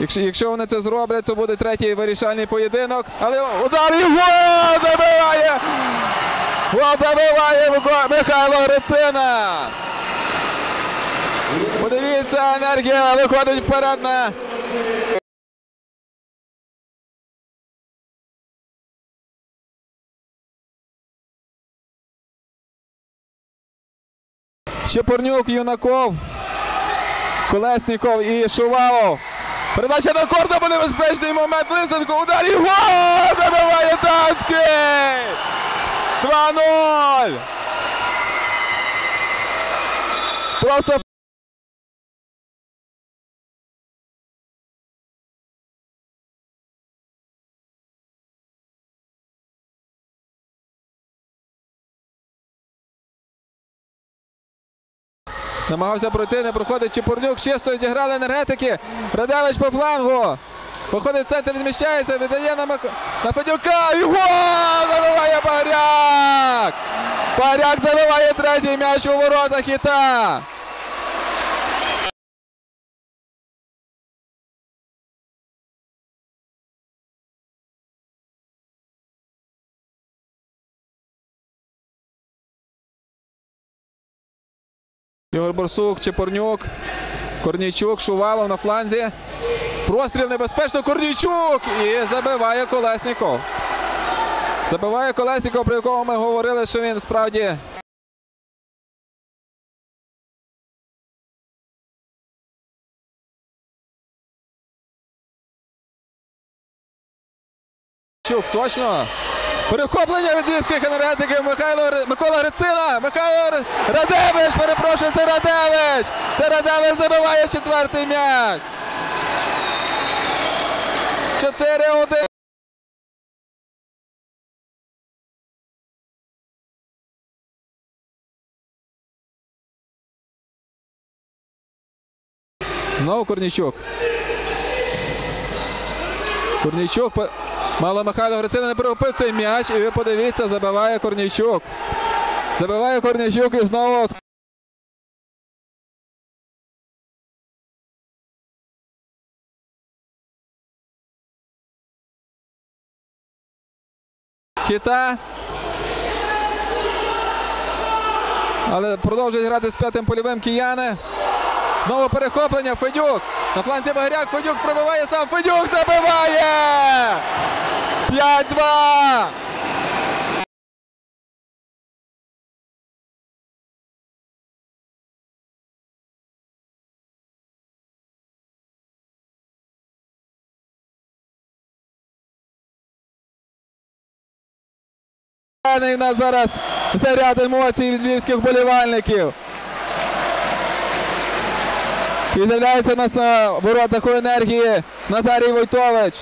Якщо, якщо вони це зроблять, то буде третій вирішальний поєдинок. Але удар і забиває! Гол забиває Михайло Грицина! Подивіться, енергія виходить вперед на Щепорнюк, Юнаков, Колесніков і Шувалов. Передача на корда буде безпечний момент. Лисенко, удар і гол! Забиває Танський! 2-0! Просто Намагався пройти, не проходить Чепурнюк. Чисто зіграли енергетики. Радевич по флангу. Походить в центр, зміщається, віддає на, Мак... на Федюка. І гол! Забиває Паряк! Паряк забиває третій м'яч у воротах Хіта. Ігор Борсук, Чепурнюк, Корнійчук, Шувалов на фланзі. Простріл небезпечно. Корнійчук! І забиває Колесніков. Забиває Колесніков, про якого ми говорили, що він справді. Чук, точно. Перехоплення від львівських енергетиків Михайло Микола Грицина. Михайло Радевич. Перепрошую, це Радевич. Це Радевич забиває четвертий м'яч. 4-1. Знову Корнічук. Корнійчук. Мало Михайло Грицина не перехопив цей м'яч. І ви подивіться, забиває Корнійчук. Забиває Корнійчук і знову. Хіта. Але продовжують грати з п'ятим польовим кияни. Знову перехоплення. Федюк. На фланзі Багряк. Федюк пробиває сам. Федюк забиває! 5-2! У нас зараз заряд емоцій від львівських болівальників. І з'являється у нас на воротах у енергії Назарій Войтович.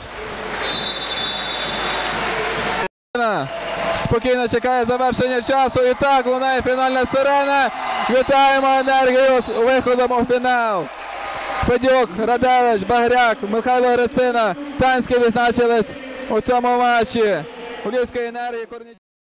Спокійно чекає завершення часу. І так лунає фінальна сирена. Вітаємо енергію з виходом у фінал. Федюк, Радевич, Багряк, Михайло Рецина. Танські відзначились у цьому матчі. У Львівської енергії Корніч.